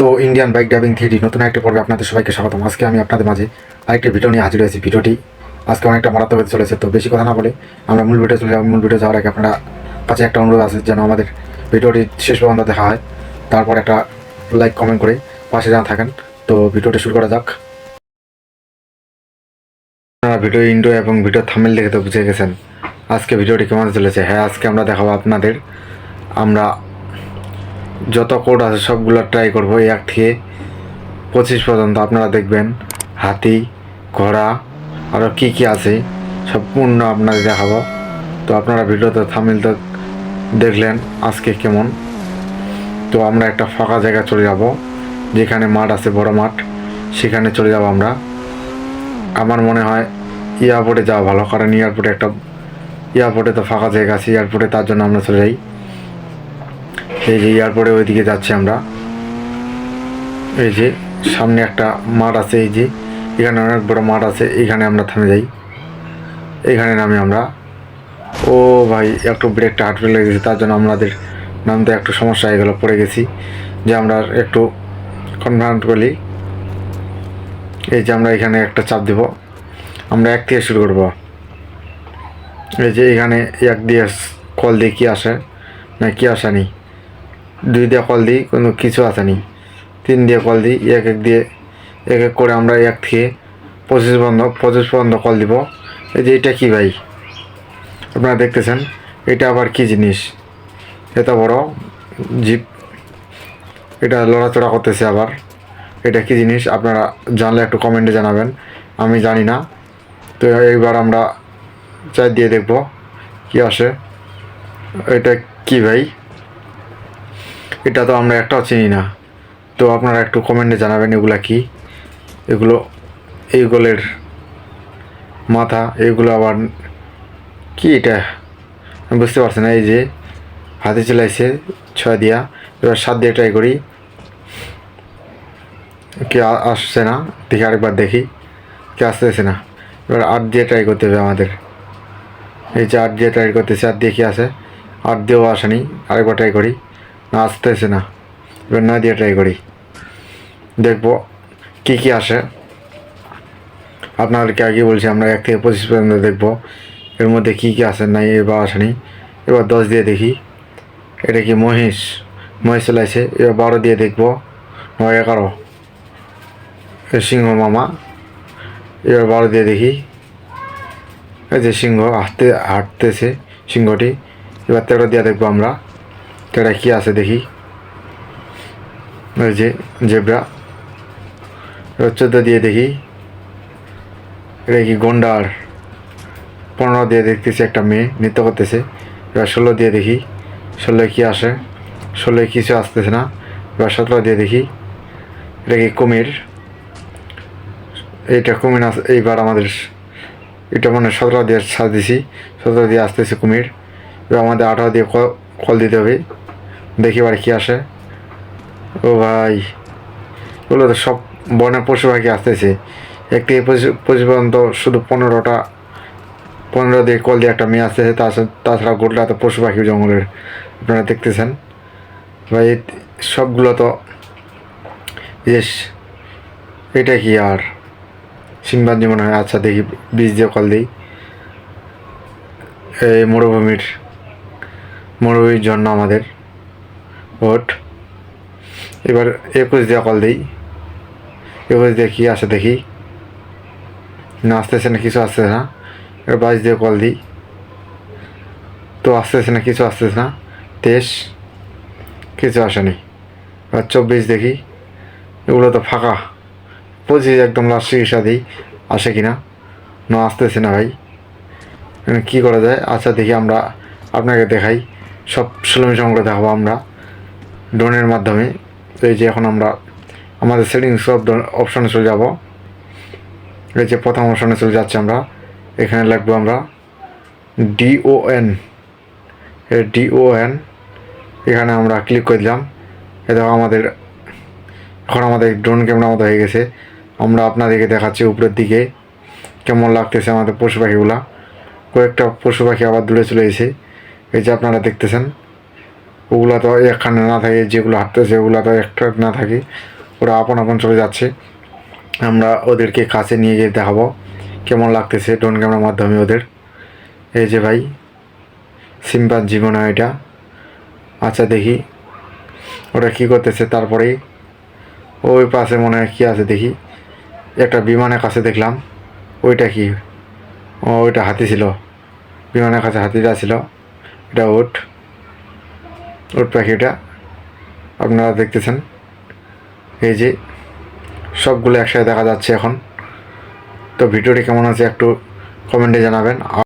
তো Indian bike driving three নতুন একটা পর্বে আপনাদের সবাইকে স্বাগতম। আজকে আমি আপনাদের মাঝে আরেকটি ভিডিও নিয়ে হাজির হয়েছি। ভিডিওটি আজকে অনেকটা মারাত্মক হতে চলেছে, তো বেশি কথা না বলে আমরা মূল ভিডিও চলে যাব। মূল ভিডিও যাওয়ার আগে আপনারা কাছে একটা অনুরোধ আছে যেন আমাদের ভিডিওটি শেষ পর্যন্ত দেখা হয়। তারপর একটা লাইক কমেন্ট করে পাশে যেন থাকেন, তো ভিডিওটি শুরু করা যাক। আপনারা ভিডিও ইন্ডো এবং ভিডিও থামেল দেখে তো বুঝে গেছেন আজকে ভিডিওটি কেমন চলেছে। হ্যাঁ আজকে আমরা দেখাবো আপনাদের, আমরা যত কোড আছে সবগুলো ট্রাই করব এক থেকে। পঁচিশ পর্যন্ত আপনারা দেখবেন। হাতি, ঘোড়া আরও কী কী আছে, সম্পূর্ণ আপনাদের দেখাবো। তো আপনারা ভিডিওতে থামিল তো দেখলেন আজকে কেমন। তো আমরা একটা ফাঁকা জায়গা চলে যাব, যেখানে মাঠ আছে, বড় মাঠ। সেখানে চলে যাব আমরা। আমার মনে হয় এয়ারপোর্টে যাওয়া ভালো, কারণ এয়ারপোর্টে একটা এয়ারপোর্টে তো ফাঁকা জায়গা আছে এয়ারপোর্টে তার জন্য আমরা চলে যাই। এই যে এয়ারপোর্টে ওইদিকে যাচ্ছি আমরা। এই যে সামনে একটা মাঠ আছে, এই যে এখানে অনেক বড় মাঠ আছে, এখানে আমরা থামে যাই। এখানে নামি আমরা। ও ভাই, একটু ব্রেকটা হাঁটতে লেগে গেছে, তার জন্য আমাদের নামতে একটু সমস্যা হয়ে গেলো, পড়ে গেছি। যে আমরা একটু কনফার্ম করি। এই যে আমরা এখানে একটা চাপ দেব। আমরা এক থেকে শুরু করব। এই যে এখানে এক দিয়ে কল দিয়ে কী আসে? না, কি আসেনি দুই দিয়ে কল দিই, কোনো কিছু আসেনি তিন দিয়ে কল দিই, এক এক দিয়ে, এক এক করে আমরা এক থেকে পঁচিশ বন্ধ পঁচিশ পর্যন্ত কল দিব। এই যে এটা কি ভাই? আপনারা দেখতেছেন, এটা আবার কি জিনিস? এত বড় জিপ, এটা লড়াচড়া করতেছে আবার। এটা কি জিনিস? আপনারা জানলে একটু কমেন্টে জানাবেন। আমি জানি না। তো এইবার আমরা চাই দিয়ে দেখব, কি আসে। এটা কি ভাই? এটা তো আমরা একটাও চিনি না। তো আপনারা একটু কমেন্টে জানাবেন এগুলো কি। এগুলো এইগুলোর মাথা, এগুলো আবার কি এটা? বুঝতে পারছি না, এই যে হাতে চালাইছে ছয় দিয়া। এবার সাত দিয়ে ট্রাই করি। কে আসছে না? দেখি আরেকবার দেখি। কে আসতেছে না? এবার আট দিয়ে ট্রাই করতে হবে আমাদের। এই যে আট দিয়ে ট্রাই করতেছে, আট দিয়ে কি আসে আট দিয়েও আসেনি। আরেকবার ট্রাই করি। আসতেছে না। এবার না দিয়ে ট্রাই করি। দেখব কী কী আসে। আপনাদেরকে আগে বলছি, আমরা এক থেকে পঁচিশ পর্যন্ত দেখব এর মধ্যে কী কী আসে নাই, এবার আসেনি এবার দশ দিয়ে দেখি। এটা কি মহিষ? মহিষ চলাইছে এবার বারো দিয়ে দেখব। নয়, এগারো। সিংহ মামা। এবার বারো দিয়ে দেখি। এই যে সিংহ হাঁটতে হাঁটতেছে সিংহটি। এবার তেরো দিয়ে দেখব আমরা। তেরো কী আছে দেখি ওই যে জেব্রা চোদ্দ দিয়ে দেখি এটা কি গন্ডার পনেরো দিয়ে দেখতেছি একটা মেয়ে নৃত্য করতেছে এবার ষোলো দিয়ে দেখি ষোলোয় কী আসে ষোলোয় কিছু আসতেছে না এবার সতেরো দিয়ে দেখি এটা কি কুমির এইটা কুমির আস এইবার আমাদের এটা মানে সতেরো দিয়ে সাজ দিছি সতেরো দিয়ে আসতেছে কুমির এবার আমাদের আঠারো দিয়ে ক- কল দিতে হবে। দেখি এবার কী আসে। ও ভাই ওগুলো তো সব বনে পশু পাখি আসতেছে। এক পশু পর্যন্ত শুধু পনেরোটা, পনেরো দিয়ে কল দিয়ে একটা মেয়ে আসতেছে। তাছাড়া তাছাড়া গোটা তো পশু পাখি জঙ্গলের, আপনারা দেখতেছেন। ভাই সবগুলো তো বেশ এটা কি আর? সিংবাঞ্জি মনে হয়। আচ্ছা দেখি, বীজ দিয়ে কল দিই। এই মরুভূমির মরুভূমির জন্য আমাদের ভোট। এবার একুশ দিয়ে কল দিই। একুশ দিয়ে কী আসে দেখি। না, আসতেছে না, কিছু আসতেছে না। এবার বাইশ দিয়ে কল দিই। তো আসতেছে না, কিছু আসতেছে না। তেইশ, কিছু আসেনি। এবার চব্বিশ দেখি। এগুলো তো ফাঁকা। পঁচিশ একদম লাস্ট চিকিৎসা দিই, আসে কি না? না, আসতেছে না ভাই। কী করা যায়? আচ্ছা দেখি আমরা আপনাকে দেখাই। সব সংগ্রহ দেখাবো আমরা। ড্রোনের মাধ্যমে। তো এই যে এখন আমরা আমাদের সেটিংস সব অপশানে চলে যাব। এই যে প্রথম অপশানে চলে যাচ্ছে আমরা। এখানে লিখব আমরা ডিওএন ডিওএন এখানে আমরা ক্লিক করে দিলাম। এ দেখো আমাদের এখন আমাদের ড্রোন ক্যামেরা মতো হয়ে গেছে। আমরা আপনাদেরকে দেখাচ্ছি উপরের দিকে। কেমন লাগতেছে আমাদের পশু পাখিগুলা। কয়েকটা পশু পাখি আবার দূরে চলে এসে এই যে আপনারা দেখতেছেন, ওগুলো তো একখানে না থাকে, যেগুলো হাঁটতেছে ওগুলো তো একটা না থাকে, ওরা আপন আপন চলে যাচ্ছে। আমরা ওদেরকে কাছে নিয়ে গিয়ে দেখাবো, কেমন লাগতেছে ড্রোন ক্যামেরার মাধ্যমে ওদের। এই যে ভাই সিম্পার জীবন এটা। আচ্ছা দেখি, ওরা কী করতেছে তারপরেই ওই পাশে মনে হয় কী আছে, দেখি, একটা বিমানের কাছে দেখলাম, ওইটা কি? ওইটা হাতি ছিল, বিমানের কাছে হাতিটা ছিল। এটা ওট। ওট পাখিটা, আপনারা দেখতেছেন। এই যে সবগুলো একসাথে দেখা যাচ্ছে এখন। তো ভিডিওটি কেমন আছে একটু কমেন্টে জানাবেন।